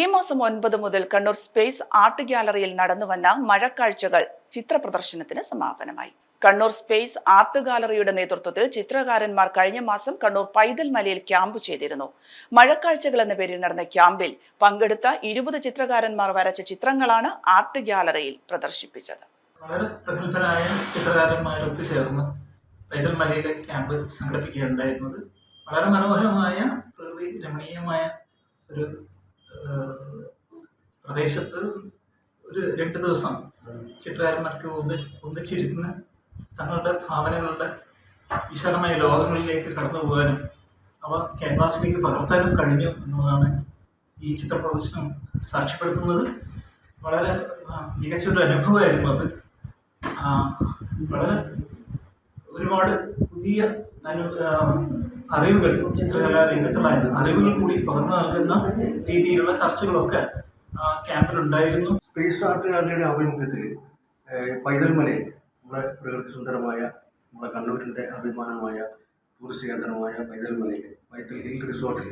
ഈ മാസം ഒൻപത് മുതൽ കണ്ണൂർ സ്പേസ് ആർട്ട് ഗ്യാലറിയിൽ നടന്നുവന്ന മഴക്കാഴ്ചകൾ ചിത്ര പ്രദർശനത്തിന് സമാപനമായി. കണ്ണൂർ സ്പേസ് ആർട്ട് ഗാലറിയുടെ നേതൃത്വത്തിൽ ചിത്രകാരന്മാർ കഴിഞ്ഞ മാസം കണ്ണൂർ പൈതൽ മലയിൽ ക്യാമ്പ് ചെയ്തിരുന്നു. മഴക്കാഴ്ചകൾ എന്ന പേരിൽ നടന്ന ക്യാമ്പിൽ പങ്കെടുത്ത ഇരുപത് ചിത്രകാരന്മാർ വരച്ച ചിത്രങ്ങളാണ് ആർട്ട് ഗ്യാലറിയിൽ പ്രദർശിപ്പിച്ചത്. വളരെ പ്രഗത്ഭരായ ചിത്രകാരന്മാർ ഒത്തുചേർന്ന് പൈതൽ മലയിലെ ക്യാമ്പ് സംഘടിപ്പിക്കുകയുണ്ടായിരുന്നത്. വളരെ മനോഹരമായ പ്രകൃതി രമണീയമായ ഒരു പ്രദേശത്ത് ഒരു രണ്ട് ദിവസം ചിത്രകാരന്മാർക്ക് ഒന്ന് ഒന്നിച്ചിരുന്ന് തങ്ങളുടെ ഭാവനകളുടെ വിശാലമായ ലോകങ്ങളിലേക്ക് കടന്നു പോകാനും അവ ക്യാൻവാസിലേക്ക് പകർത്താനും കഴിഞ്ഞു എന്നുള്ളതാണ് ഈ ചിത്ര പ്രദർശനം സാക്ഷ്യപ്പെടുത്തുന്നത്. വളരെ മികച്ചൊരു അനുഭവമായിരുന്നു അത്. വളരെ ഒരുപാട് പുതിയ അറിവുകൾ ചിത്രകലാ രംഗത്തുള്ള അറിവുകൾ കൂടി പകർന്നു നൽകുന്ന രീതിയിലുള്ള ചർച്ചകളൊക്കെ ക്യാമ്പിലുണ്ടായിരുന്നു സ്പേസ് ആർട്ട് ഗാലറിയുടെ ആഭിമുഖ്യത്തിൽ ഏഹ്, പൈതൽ മലയിൽ നമ്മുടെ പ്രകൃതി സുന്ദരമായ നമ്മുടെ കണ്ണൂരിന്റെ അഭിമാനമായ ടൂറിസ്റ്റ് കേന്ദ്രമായ പൈതൽ മലയിൽ പൈതൽ ഹിൽ റിസോർട്ടിൽ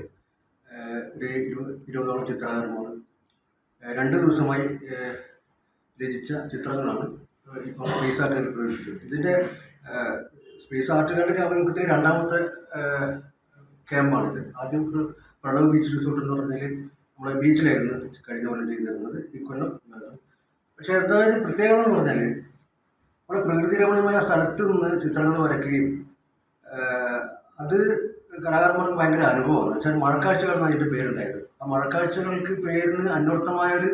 ഒരു ഇരുപത് ഇരുപതോളം ചിത്രകാരന്മാർ രണ്ടു ദിവസമായി രചിച്ച ചിത്രങ്ങളാണ് ഇപ്പോൾ സ്പേസ് ആർട്ട് ഗാലറി പ്രദർശിച്ചത് ഇതിന്റെ സ്പേസ് ആർട്ട് ഗാലറിയുടെ ആഭിമുഖ്യത്തിൽ രണ്ടാമത്തെ ക്യാമ്പാണിത്. ആദ്യം പ്രണവ് ബീച്ച് റിസോർട്ട് എന്ന് പറഞ്ഞാൽ നമ്മുടെ ബീച്ചിലായിരുന്നു കഴിഞ്ഞ കൊല്ലം ചെയ്തിരുന്നത് ഇക്കൊല്ലം. പക്ഷേ എന്തായാലും പ്രത്യേകത എന്ന് പറഞ്ഞാൽ നമ്മുടെ പ്രകൃതി രമണീയമായ സ്ഥലത്ത് നിന്ന് ചിത്രങ്ങൾ വരയ്ക്കുകയും അത് കലാകാരന്മാർക്ക് ഭയങ്കര അനുഭവമാണ്. വെച്ചാൽ മഴക്കാഴ്ചകൾ എന്നാണ് പേരുണ്ടായത് ആ മഴക്കാഴ്ചകൾക്ക് പേരിന് അന്വർത്ഥമായൊരു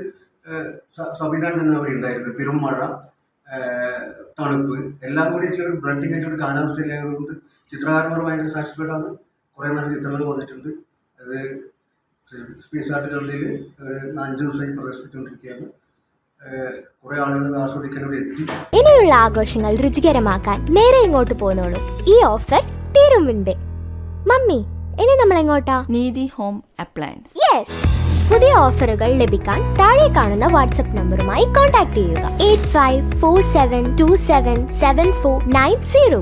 ഒരു സംവിധാനം തന്നെ അവിടെ ഉണ്ടായിരുന്നു. പെരുമഴ തണുപ്പ് എല്ലാം കൂടി ഒരു ബ്ലഡിങ് ആയിട്ട് ഒരു കാലാവസ്ഥയിലായതുകൊണ്ട് ചിത്രകാരന്മാർ ഭയങ്കര സാറ്റിസ്ഫൈഡ് ആണ്. കുറേ നല്ല ചിത്രങ്ങൾ വന്നിട്ടുണ്ട്. അത് സ്പേസ് ആർട്ട് ഗാലറിയിൽ ഒരു അഞ്ച് ദിവസമായി പ്രദർശിപ്പിച്ചുകൊണ്ടിരിക്കുകയാണ്. കുറേ ആളുകൾ എത്തി. ഇനിയുള്ള ആഘോഷങ്ങൾ രുചികരമാക്കാൻ നേരെ ഇങ്ങോട്ട് പോന്നോളൂ. ഈ ഓഫർ തീരുമുണ്ട് മമ്മി ഇനി നമ്മൾ എങ്ങോട്ടാ നീതി ഹോം അപ്ലയൻസ്. യെസ് പുതിയ ഓഫറുകൾ ലഭിക്കാൻ താഴെ കാണുന്ന വാട്സ്ആപ്പ് നമ്പറുമായി കോൺടാക്ട് ചെയ്യുക. Eight five four seven two seven seven four nine zero.